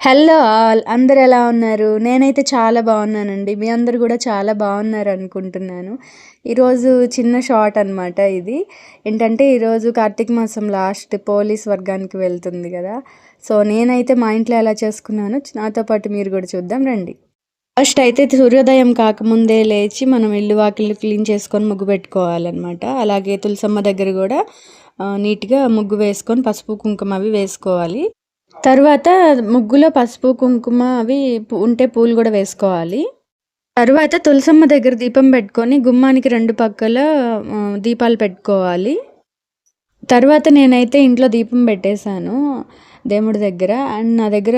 Hello all అందరు ఎలా ఉన్నారు? నేనైతే చాలా బాగున్నానండి. మీ అందరు కూడా చాలా బాగున్నారు అనుకుంటున్నాను. ఈరోజు చిన్న షార్ట్ అనమాట ఇది. ఏంటంటే ఈరోజు కార్తీక మాసం లాస్ట్ పోలీస్ వర్గానికి వెళ్తుంది కదా. సో నేనైతే మా ఇంట్లో ఎలా చేసుకున్నాను నాతో పాటు మీరు కూడా చూద్దాం రండి. ఫస్ట్ అయితే సూర్యోదయం కాకముందే లేచి మనం ఇల్లు వాకిళ్ళు క్లీన్ చేసుకొని ముగ్గు పెట్టుకోవాలన్నమాట. అలాగే తులసమ్మ దగ్గర కూడా నీట్గా ముగ్గు వేసుకొని పసుపు కుంకుమ అవి వేసుకోవాలి. తర్వాత ముగ్గులో పసుపు కుంకుమ అవి ఉంటే పూలు కూడా వేసుకోవాలి. తర్వాత తులసమ్మ దగ్గర దీపం పెట్టుకొని గుమ్మానికి రెండు పక్కల దీపాలు పెట్టుకోవాలి. తర్వాత నేనైతే ఇంట్లో దీపం పెట్టేశాను దేవుడి దగ్గర. అండ్ నా దగ్గర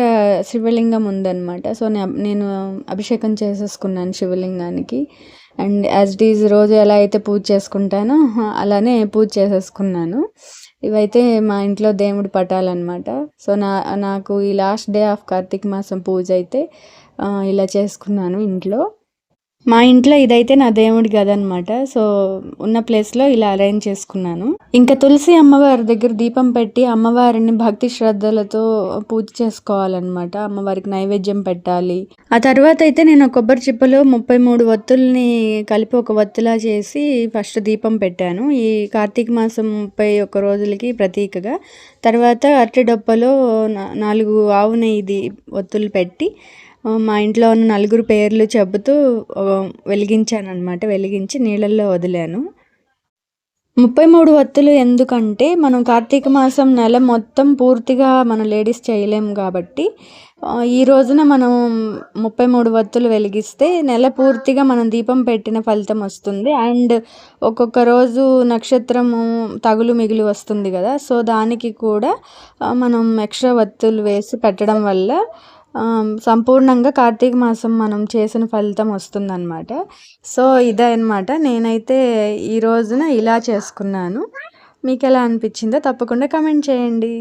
శివలింగం ఉందన్నమాట. సో నేను అభిషేకం చేసేసుకున్నాను శివలింగానికి. అండ్ యాజ్ ఇట్ ఈజ్ రోజు ఎలా అయితే పూజ చేసుకుంటానో అలానే పూజ చేసేసుకున్నాను. ఇవైతే మా ఇంట్లో దేవుడి పటాలన్నమాట. సో నా నాకు ఈ లాస్ట్ డే ఆఫ్ కార్తీక మాసం పూజ అయితే ఇలా చేసుకున్నాను ఇంట్లో. మా ఇంట్లో ఇదైతే నా దేవుడి గదనమాట అనమాట సో ఉన్న ప్లేస్లో ఇలా అరేంజ్ చేసుకున్నాను. ఇంకా తులసి అమ్మవారి దగ్గర దీపం పెట్టి అమ్మవారిని భక్తి శ్రద్ధలతో పూజ చేసుకోవాలన్నమాట. అమ్మవారికి నైవేద్యం పెట్టాలి. ఆ తర్వాత అయితే నేను కొబ్బరి చిప్పలో ముప్పై మూడు వత్తుల్ని కలిపి ఒక వత్తులా చేసి ఫస్ట్ దీపం పెట్టాను. ఈ కార్తీక మాసం ముప్పై ఒక్క రోజులకి ప్రతీకగా. తర్వాత అరటి డొప్పలో నాలుగు ఆవు నెయ్యి ఒత్తులు పెట్టి మా ఇంట్లో ఉన్న నలుగురు పేర్లు చెబుతూ వెలిగించాను అనమాట వెలిగించి నీళ్ళల్లో వదిలాను. ముప్పై మూడు వత్తులు ఎందుకంటే మనం కార్తీక మాసం నెల మొత్తం పూర్తిగా మన లేడీస్ చేయలేము కాబట్టి ఈ రోజున మనం ముప్పై మూడు వత్తులు వెలిగిస్తే నెల పూర్తిగా మనం దీపం పెట్టిన ఫలితం వస్తుంది. అండ్ ఒక్కొక్క రోజు నక్షత్రము తగులు మిగులు వస్తుంది కదా సో దానికి కూడా మనం ఎక్స్ట్రా వత్తులు వేసి పెట్టడం వల్ల సంపూర్ణంగా కార్తీక మాసం మనం చేసిన ఫలితం వస్తుందన్నమాట. సో ఇదే అనమాట నేనైతే ఈ రోజున ఇలా చేసుకున్నాను. మీకు ఎలా అనిపించిందో తప్పకుండా కమెంట్ చేయండి.